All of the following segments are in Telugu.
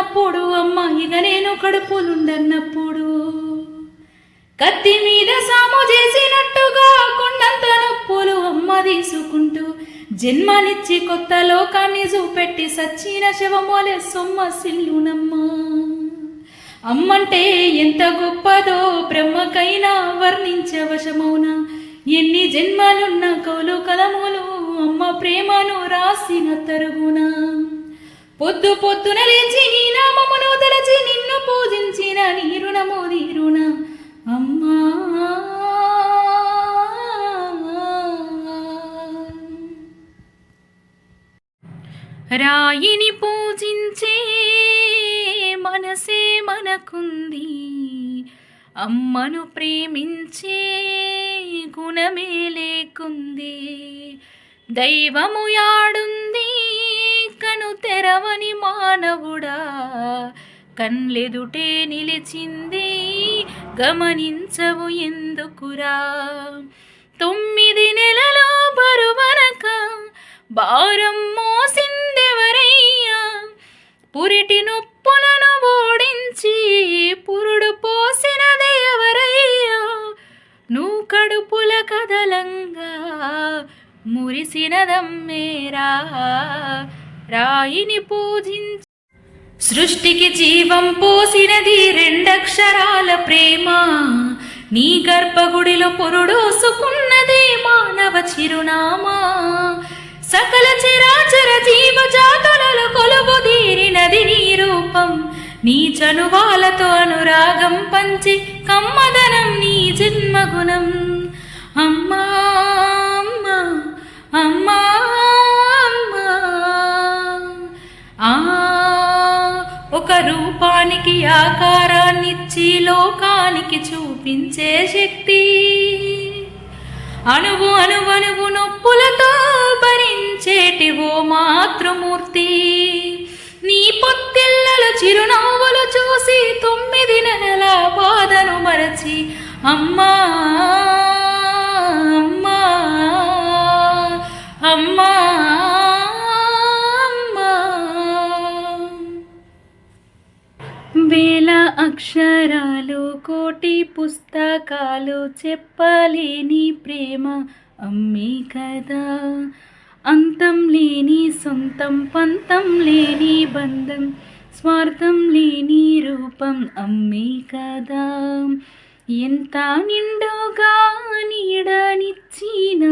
ఉన్నప్పుడు అమ్మ ఇక నేను కడుపులుండన్నప్పుడు. కత్తి మీద సాము చేసినట్టుగా కొండంత నొప్పులు అమ్మ తీసుకుంటూ జన్మనిచ్చి కొత్త లోకాన్ని చూపెట్టి సచ్చిన శవమోలే సొమ్మ సిల్లునమ్మా. అమ్మంటే ఎంత గొప్పదో బ్రహ్మకైనా వర్ణించవశమౌనా ఎన్ని జన్మలున్న కౌలు కలములు అమ్మ ప్రేమను రాసిన తరుగునా. పొద్దు పొద్దున లేచి నీ నామమును తలచి నిన్ను పూజించిన నీ రుణము తీరున అమ్మా. రాయిని పూజించే మనసే మనకుంది. అమ్మను ప్రేమించే గుణమే లేకుంది. దైవము యాడుంది మానవుడా. కన్లెదుటే నిలిచింది గమనించవు ఎందుకురా. తొమ్మిది నెలలో బరువనక భారం మోసిందెవరయ్యా. పురిటి నొప్పులను ఓడించి పురుడు పోసినది ఎవరయ్యా. నువ్వు కడుపుల కదలంగా మురిసినదమ్మేరా. రాయిని పూజించి. సృష్టికి జీవం పోసినది రెండక్షరాల ప్రేమ. నీ గర్భగుడిలో పొరుడోసుకున్నదే మానవ చిరునామా. సకల చిరాచర జీవ జాతులలో తీరినది నీ రూపం. నీ చనువాలతో అనురాగం పంచి కమ్మదనం నీ జన్మగుణం. అమ్మా ఒక రూపానికి ఆకారాన్నిచ్చి లోకానికి చూపించే శక్తి. అణువు అణువణువు నొప్పులతో భరించేటి ఓ మాతృమూర్తి. నీ పొత్తిళ్ళల చిరునవ్వులు చూసి తొమ్మిది నెలల బాధను మరచి అమ్మా అమ్మా అమ్మా. అక్షరాలు కోటి పుస్తకాలు చెప్పలేని ప్రేమ. అమ్మే కదా అంతం లేని సొంతం పంతం లేని బంధం స్వార్థం లేని రూపం. అమ్మే కదా ఎంత నిండుగా నీడనిచ్చిన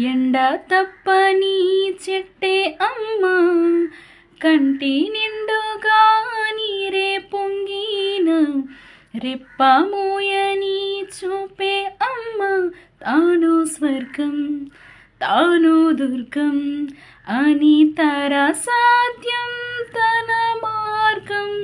ఎండ తప్పని చెట్టే అమ్మ. కంటి నిండు రెప్పమోయని చూపే అమ్మ తాను స్వర్గం తాను దుర్గం అని తర సాధ్యం తన మార్గం.